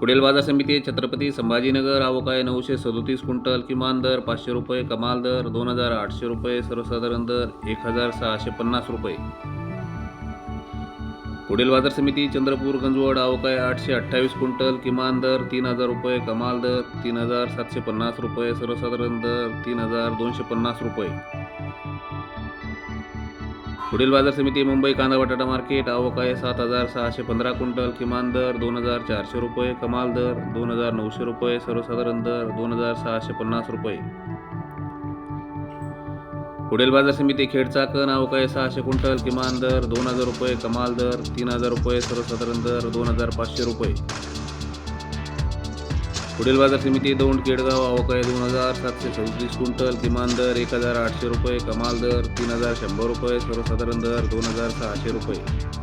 पुढील बाजार समिती छत्रपती संभाजीनगर आवक आहे नऊशे सदोतीस क्विंटल किमान दर पाचशे रुपये कमाल दर दोन हजार आठशे रुपये सर्वसाधारण दर एक हजार सहाशे पन्नास रुपये. पुढील बाजार समिती चंद्रपूर गंजवड आवकाय आठशे अठ्ठावीस क्विंटल किमान दर तीन हजार रुपये कमाल दर तीन हजार सातशे पन्नास रुपये सर्वसाधारण दर तीन हजार दोनशे पन्नास रुपये. पुढील बाजार समिती मुंबई कांदा बटाटा मार्केट आवक आहे सात हजार सहाशे पंधरा क्विंटल किमान दर दोन हजार चारशे रुपये कमाल दर दोन हजार नऊशे रुपये सर्वसाधारण दर दोन हजार सहाशे पन्नास रुपये. पुढील बाजार समिती खेडचा कण आवक आहे सहाशे क्विंटल किमान दर दोन हजार रुपये कमाल दर तीन हजार रुपये सर्वसाधारण दर दोन हजार पाचशे रुपये. पुढील बाजार समिती दौंड केडगाव अवकाळी आहे दोन हजार सातशे सदतीस क्विंटल किमान दर एक हजार आठशे रुपये कमाल दर तीन हजार शंभर रुपये सर्वसाधारण दर दोन हजार सहाशे रुपये.